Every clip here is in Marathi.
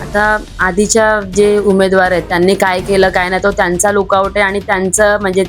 आता आधीच्या जे उमेदवार आहेत त्यांनी काय केलं काय नाही तो त्यांचा लुकआउट आहे आणि त्यांचं म्हणजे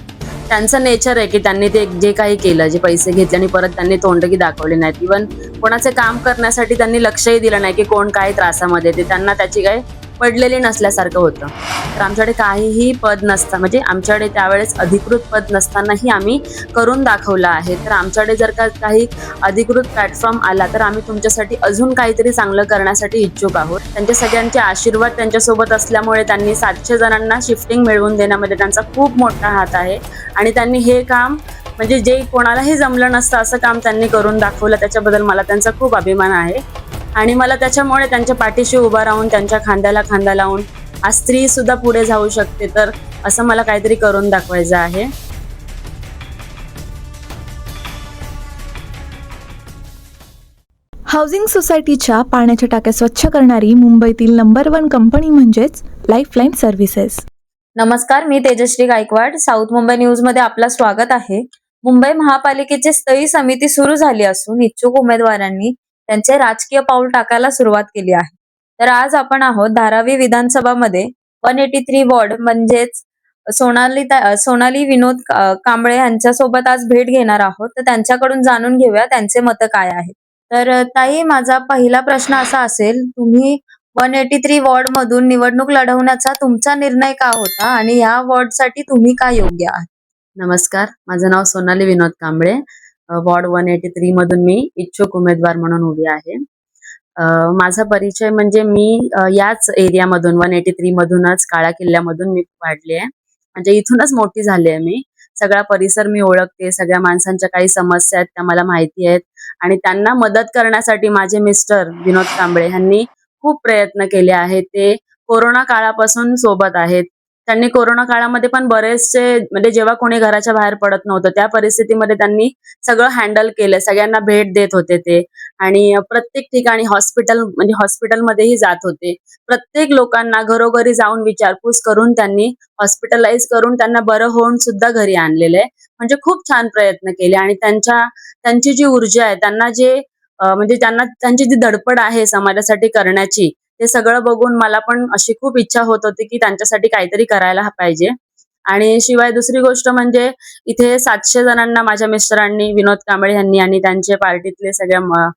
त्यांचं नेचर आहे की त्यांनी ते जे काही केलं जे पैसे घेतले आणि परत त्यांनी तोंडकी दाखवले नाहीत. इवन कोणाचे काम करण्यासाठी त्यांनी लक्षही दिलं नाही की कोण काय त्रासामध्ये ते त्यांना त्याची काही पडलेले नसल्यासारखं होतं. तर आमच्याकडे काहीही पद नसतं. म्हणजे आमच्याकडे त्यावेळेस अधिकृत पद नसतानाही आम्ही करून दाखवलं आहे. तर आमच्याकडे जर का काही अधिकृत प्लॅटफॉर्म आला तर आम्ही तुमच्यासाठी अजून काहीतरी चांगलं करण्यासाठी इच्छुक आहोत. त्यांच्या सगळ्यांचे आशीर्वाद त्यांच्यासोबत असल्यामुळे त्यांनी सातशे जणांना शिफ्टिंग मिळवून देण्यामध्ये त्यांचा खूप मोठा हात आहे. आणि त्यांनी हे काम म्हणजे जे कोणालाही जमलं नसतं असं काम त्यांनी करून दाखवलं त्याच्याबद्दल मला त्यांचा खूप अभिमान आहे. आणि मला त्याच्यामुळे त्यांच्या पाठीशी उभा राहून त्यांच्या खांद्याला खांदा लावून आज स्त्री सुद्धा पुढे जाऊ शकते. तर असं मला काहीतरी करून दाखवायचं आहे. हाऊसिंग सोसायटीच्या पाण्याच्या टाक्या स्वच्छ करणारी मुंबईतील नंबर वन कंपनी म्हणजेच लाईफलाईन सर्व्हिसेस नमस्कार मी तेजश्री गायकवाड. साऊथ मुंबई न्यूजमध्ये आपलं स्वागत आहे. मुंबई महापालिकेची स्थयी समिती सुरू झाली असून इच्छुक उमेदवारांनी त्यांचे राजकीय पाऊल टाकायला सुरुवात केली आहे. तर आज आपण आहोत धारावी विधानसभामध्ये वन एटी थ्री वॉर्ड म्हणजेच सोनाली सोनाली विनोद कांबळे यांच्यासोबत आज भेट घेणार आहोत. तर त्यांच्याकडून जाणून घेऊया त्यांचे मतं काय आहेत. तर ताई माझा पहिला प्रश्न असा असेल तुम्ही वन एटी थ्री वॉर्ड मधून निवडणूक लढवण्याचा तुमचा निर्णय का होता आणि या वॉर्डसाठी तुम्ही काय योग्य आहात? नमस्कार माझं नाव Sonali Vinod Kamble. Ward one eighty three मधून मी इच्छुक उमेदवार म्हणून उभी आहे. माझा परिचय म्हणजे मी याच एरियामधून वन एटी थ्री मधूनच काळा किल्ल्यामधून मी वाढली आहे. म्हणजे इथूनच मोठी झाली आहे मी. सगळा परिसर मी ओळखते सगळ्या माणसांच्या काही समस्या आहेत त्या मला माहिती आहेत. आणि त्यांना मदत करण्यासाठी माझे मिस्टर विनोद कांबळे यांनी खूप प्रयत्न केले आहेत. ते कोरोना काळापासून सोबत आहेत. त्यांनी कोरोना काळामध्ये पण बरेचसे म्हणजे जेव्हा कोणी घराच्या बाहेर पडत नव्हतं त्या परिस्थितीमध्ये त्यांनी सगळं हँडल केलं. सगळ्यांना भेट देत होते ते. आणि प्रत्येक ठिकाणी हॉस्पिटल म्हणजे हॉस्पिटलमध्येही जात होते. प्रत्येक लोकांना घरोघरी जाऊन विचारपूस करून त्यांनी हॉस्पिटलाइज करून त्यांना बरं होऊन सुद्धा घरी आणलेलं आहे. म्हणजे खूप छान प्रयत्न केले. आणि त्यांच्या त्यांची जी ऊर्जा आहे त्यांना जे म्हणजे त्यांना त्यांची जी धडपड आहे समाजासाठी करण्याची ते सगळं बघून मला पण अशी खूप इच्छा होत होती की त्यांच्यासाठी काहीतरी करायला पाहिजे. आणि शिवाय दुसरी गोष्ट म्हणजे इथे सातशे जणांना माझ्या मिस्टरांनी विनोद कांबळे यांनी आणि त्यांचे पार्टीतले सगळ्या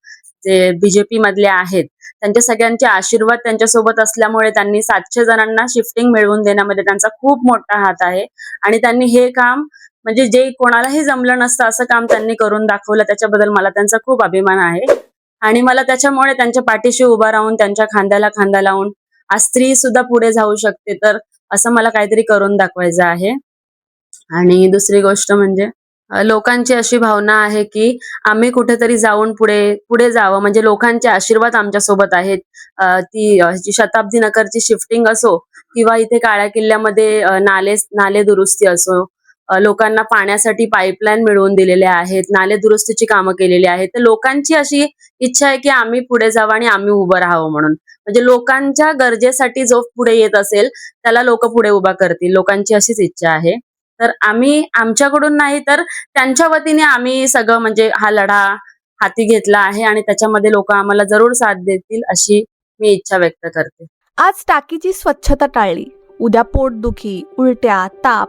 जे बीजेपी मधले आहेत त्यांच्या सगळ्यांचे आशीर्वाद त्यांच्यासोबत असल्यामुळे त्यांनी सातशे जणांना शिफ्टिंग मिळवून देण्यामध्ये त्यांचा खूप मोठा हात आहे. आणि त्यांनी हे काम म्हणजे जे कोणालाही जमलं नसतं असं काम त्यांनी करून दाखवलं त्याच्याबद्दल मला त्यांचा खूप अभिमान आहे. आणि मला त्याच्यामुळे त्यांच्या पाठीशी उभा राहून त्यांच्या खांद्याला खांदा लावून आज स्त्री सुद्धा पुढे जाऊ शकते. तर असं मला काहीतरी करून दाखवायचं आहे. आणि दुसरी गोष्ट म्हणजे लोकांची अशी भावना आहे की आम्ही कुठेतरी जाऊन पुढे पुढे जावं. म्हणजे लोकांचे आशीर्वाद आमच्यासोबत आहेत ती जी शताब्दी नगरची शिफ्टिंग असो किंवा इथे काळ्या किल्ल्यामध्ये नाले नाले दुरुस्ती असो लोकांना पाण्यासाठी पाईपलाईन मिळवून दिलेल्या आहेत नाले दुरुस्तीची कामं केलेली आहेत. तर लोकांची अशी इच्छा आहे की आम्ही पुढे जावं आणि आम्ही उभं राहावं म्हणून. म्हणजे लोकांच्या गरजेसाठी जो पुढे येत असेल त्याला लोक पुढे उभा करतील. लोकांची अशीच इच्छा आहे. तर आम्ही आमच्याकडून नाही तर त्यांच्या वतीने आम्ही सगळं म्हणजे हा लढा हाती घेतला आहे आणि त्याच्यामध्ये लोक आम्हाला जरूर साथ देतील अशी मी इच्छा व्यक्त करते. आज टाकीची स्वच्छता टाळली. उद्या पोटदुखी उलट्या ताप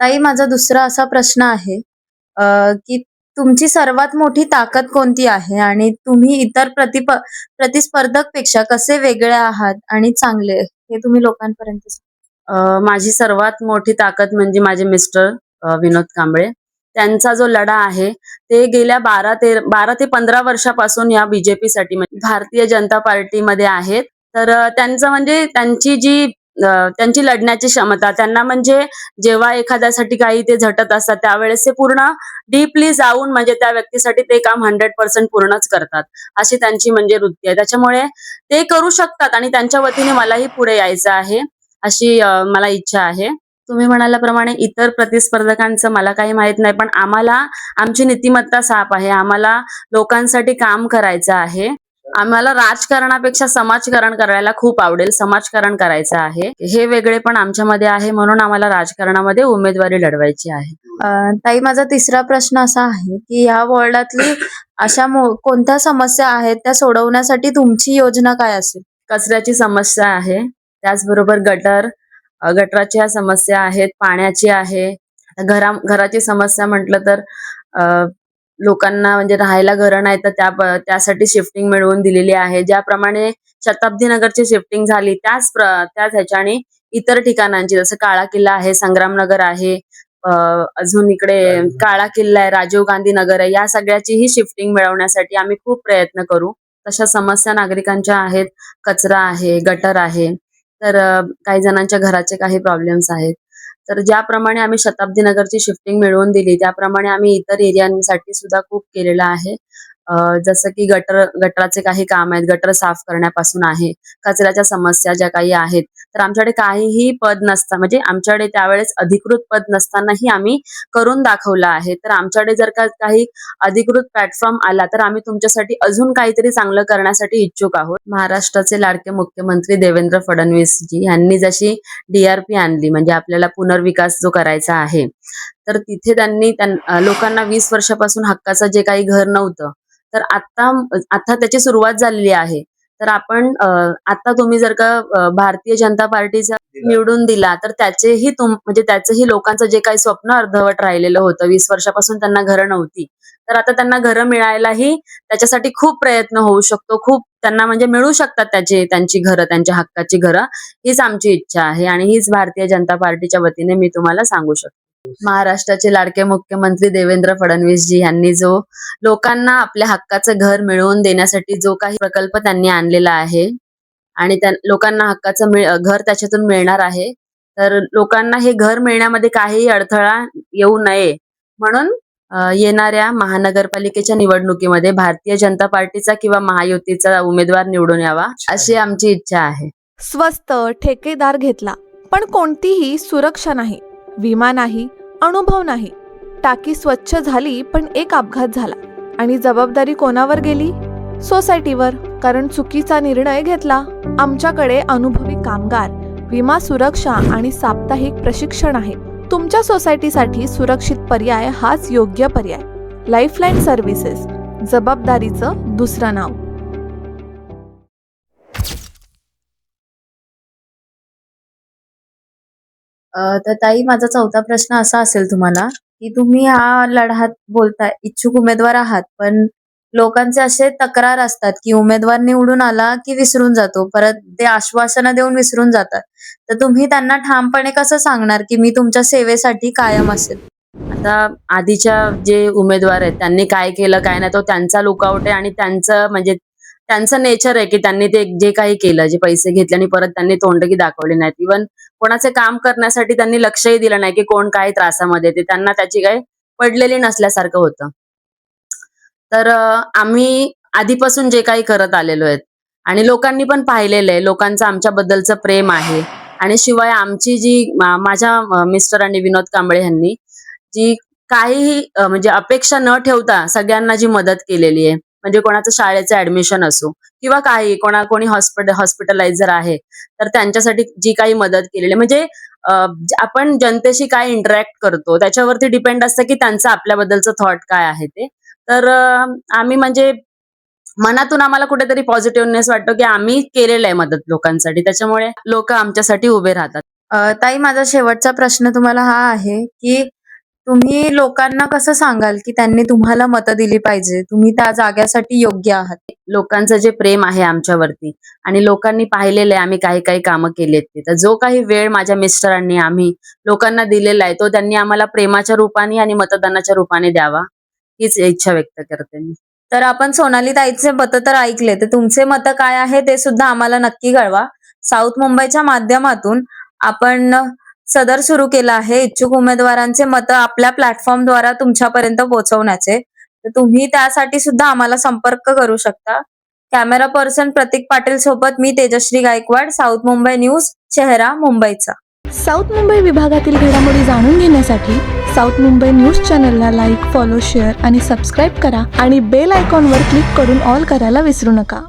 ताई माझा दुसरा असा प्रश्न आहे की तुमची सर्वात मोठी ताकद कोणती आहे? आणि तुम्ही इतर प्रतिप प्रतिस्पर्धकपेक्षा कसे वेगळे आहात आणि चांगले? हे तुम्ही लोकांपर्यंत माझी सर्वात मोठी ताकद म्हणजे माझे मिस्टर विनोद कांबळे. त्यांचा जो लढा आहे ते गेल्या बारा ते बारा ते पंधरा वर्षापासून या बीजेपी साठी म्हणजे भारतीय जनता पार्टीमध्ये आहेत. तर त्यांचं म्हणजे त्यांची जी त्यांची लढण्याची क्षमता त्यांना म्हणजे जेव्हा एखाद्यासाठी काही ते झटत असतात त्यावेळेस ते पूर्ण डीपली जाऊन म्हणजे त्या व्यक्तीसाठी ते काम हंड्रेड पर्सेंट पूर्णच करतात अशी त्यांची म्हणजे वृत्ती आहे. त्याच्यामुळे ते करू शकतात आणि त्यांच्या वतीने मलाही पुढे यायचं आहे अशी मला इच्छा आहे. तुम्ही म्हणाल्याप्रमाणे इतर प्रतिस्पर्धकांचं मला काही माहीत नाही पण आम्हाला आमची नीतिमत्ता साफ आहे आम्हाला लोकांसाठी काम करायचं आहे. आम्हाला राजकारणापेक्षा समाजकारण करायला खूप आवडेल. समाजकारण करायचं आहे. हे वेगळे पण आमच्यामध्ये आहे म्हणून आम्हाला राजकारणामध्ये उमेदवारी लढवायची आहे. ताई माझा तिसरा प्रश्न असा आहे की ह्या वॉर्डातली अशा कोणत्या समस्या आहेत त्या सोडवण्यासाठी तुमची योजना काय असेल? कचऱ्याची समस्या आहे. त्याचबरोबर गटर गटराच्या समस्या आहेत पाण्याची आहे. घरा घराची समस्या म्हटलं तर लोकांना म्हणजे राहायला घरं नाही तर त्या त्यासाठी शिफ्टिंग मिळवून दिलेली आहे. ज्याप्रमाणे शताब्दी नगरची शिफ्टिंग झाली त्याच प्र- त्याच ह्याच्याने इतर ठिकाणांची जसं काळा किल्ला आहे संग्रामनगर आहे अजून इकडे काळा किल्ला आहे राजीव गांधी नगर आहे या सगळ्याचीही शिफ्टिंग मिळवण्यासाठी आम्ही खूप प्रयत्न करू. तशा समस्या नागरिकांच्या आहेत कचरा आहे गटर आहे. तर काही जणांच्या घराचे काही प्रॉब्लेम्स आहेत. तर ज्याप्रमाणे आम्ही शताब्दी नगरची शिफ्टिंग मिळवून दिली त्याप्रमाणे आम्ही इतर एरियांसाठी सुद्धा खूप केलेलं आहे. जसं की गटर गटराचे काही काम आहेत गटर साफ करण्यापासून आहे कचऱ्याच्या समस्या ज्या काही आहेत तर आमच्याकडे काहीही पद नसतं. म्हणजे आमच्याकडे त्यावेळेस अधिकृत पद नसतानाही आम्ही करून दाखवलं आहे. तर आमच्याकडे जर का काही अधिकृत प्लॅटफॉर्म आला तर आम्ही तुमच्यासाठी अजून काहीतरी चांगलं करण्यासाठी इच्छुक आहोत. महाराष्ट्राचे लाडके मुख्यमंत्री देवेंद्र फडणवीस जी यांनी जशी डीआरपी आणली म्हणजे आपल्याला पुनर्विकास जो करायचा आहे तर तिथे त्यांनी लोकांना वीस वर्षापासून हक्काचं जे काही घर नव्हतं तर आता आता त्याची सुरुवात झालेली आहे. तर आपण आता तुम्ही जर का भारतीय जनता पार्टीचा निवडून दिला तर त्याचेही तुम म्हणजे त्याचंही लोकांचं जे काही स्वप्न अर्धवट राहिलेलं होतं वीस वर्षापासून त्यांना घरं नव्हती. तर आता त्यांना घरं मिळायलाही त्याच्यासाठी खूप प्रयत्न होऊ शकतो. खूप त्यांना म्हणजे मिळू शकतात त्याचे त्यांची घरं त्यांच्या हक्काची घरं. हीच आमची इच्छा आहे आणि हीच भारतीय जनता पार्टीच्या वतीने मी तुम्हाला सांगू शकते. महाराष्ट्राचे लाडके मुख्यमंत्री देवेंद्र फडणवीस जी यांनी जो लोकांना आपल्या हक्काचं घर मिळवून देण्यासाठी जो काही प्रकल्प त्यांनी आणलेला आहे आणि त्या लोकांना हक्काचं मिळ- घर त्याच्यातून मिळणार आहे तर लोकांना हे घर मिळण्यामध्ये काहीही अडथळा येऊ नये म्हणून येणाऱ्या महानगरपालिकेच्या निवडणुकीमध्ये भारतीय जनता पार्टीचा किंवा महायुतीचा उमेदवार निवडून यावा अशी आमची इच्छा आहे. स्वस्त ठेकेदार घेतला पण कोणतीही सुरक्षा नाही. विमा नाही अनुभव नाही. टाकी स्वच्छ झाली पण एक अपघात झाला. आणि जबाबदारी कोणावर गेली? सोसायटीवर. कारण चुकीचा निर्णय घेतला. आमच्याकडे अनुभवी कामगार विमा सुरक्षा आणि साप्ताहिक प्रशिक्षण आहे. तुमच्या सोसायटीसाठी सुरक्षित पर्याय हाच योग्य पर्याय. लाईफलाईन सर्व्हिसेस जबाबदारीचं दुसरं नाव. तर ताई माझा चौथा प्रश्न असा असेल तुम्हाला की तुम्ही हा लढ्यात बोलताय इच्छुक उमेदवार आहात पण लोकांचे असे तक्रार असतात की उमेदवार निवडून आला की विसरून जातो परत ते आश्वासनं देऊन विसरून जातात. तर तुम्ही त्यांना ठामपणे कसं सांगणार की मी तुमच्या सेवेसाठी कायम असेल? आता आधीच्या जे उमेदवार आहेत त्यांनी काय केलं काय नाही तो त्यांचा लुकआउट आहे आणि त्यांचं म्हणजे त्यांचं नेचर आहे की त्यांनी ते जे काही केलं जे पैसे घेतले आणि परत त्यांनी तोंडगी दाखवली नाहीत. इवन कोणाचे काम करण्यासाठी त्यांनी लक्षही दिलं नाही की कोण काय त्रासामध्ये ते त्यांना त्याची काही पडलेली नसल्यासारखं होतं. तर आम्ही आधीपासून जे काही करत आलेलो आहेत आणि लोकांनी पण पाहिलेलं आहे. लोकांचं आमच्याबद्दलचं प्रेम आहे. आणि शिवाय आमची जी माझ्या मिस्टर आणि विनोद कांबळे यांनी जी काहीही म्हणजे अपेक्षा न ठेवता सगळ्यांना जी मदत केलेली आहे म्हणजे कोणाचं शाळेचं ऍडमिशन असो किंवा काही कोणा कोणी हॉस्पिटल हॉस्पिटलाइजर आहे तर त्यांच्यासाठी जी काही मदत केलेली आहे. म्हणजे आपण जनतेशी काय इंटरॅक्ट करतो त्याच्यावरती डिपेंड असतं की त्यांचं आपल्याबद्दलचं थॉट काय आहे ते. तर आम्ही म्हणजे मनातून आम्हाला कुठेतरी पॉझिटिव्हनेस वाटतो की आम्ही केलेलं आहे मदत लोकांसाठी. त्याच्यामुळे लोक आमच्यासाठी उभे राहतात. ताई माझा शेवटचा प्रश्न तुम्हाला हा आहे की तुम्ही लोकांना कसं सांगाल की त्यांनी तुम्हाला मतं दिली पाहिजे? तुम्ही त्या जाग्यासाठी योग्य आहात. लोकांचं जे प्रेम आहे आमच्यावरती आणि लोकांनी पाहिलेलं आहे आम्ही काही काही कामं केलेत ते तर जो काही वेळ माझ्या मिस्टरांनी आम्ही लोकांना दिलेला आहे तो त्यांनी आम्हाला प्रेमाच्या रूपाने आणि मतदानाच्या रूपाने द्यावा हीच इच्छा व्यक्त करते मी. तर आपण सोनाली ताईचे मतं तर ऐकले तर तुमचे मतं काय आहे ते सुद्धा आम्हाला नक्की कळवा. साऊथ मुंबईच्या माध्यमातून आपण सदर सुरू केलं आहे. इच्छुक उमेदवारांचे मतं आपल्या प्लॅटफॉर्मद्वारा तुमच्यापर्यंत पोहोचवण्याचे. तर तुम्ही त्यासाठी सुद्धा आम्हाला संपर्क करू शकता. कॅमेरा पर्सन प्रतीक पाटील सोबत मी तेजश्री गायकवाड साऊथ मुंबई न्यूज चेहरा मुंबईचा. साऊथ मुंबई विभागातील घडामोडी जाणून घेण्यासाठी साऊथ मुंबई न्यूज चॅनलला लाईक फॉलो शेअर आणि सबस्क्राईब करा आणि बेल आयकॉनवर क्लिक करून ऑल करायला विसरू नका.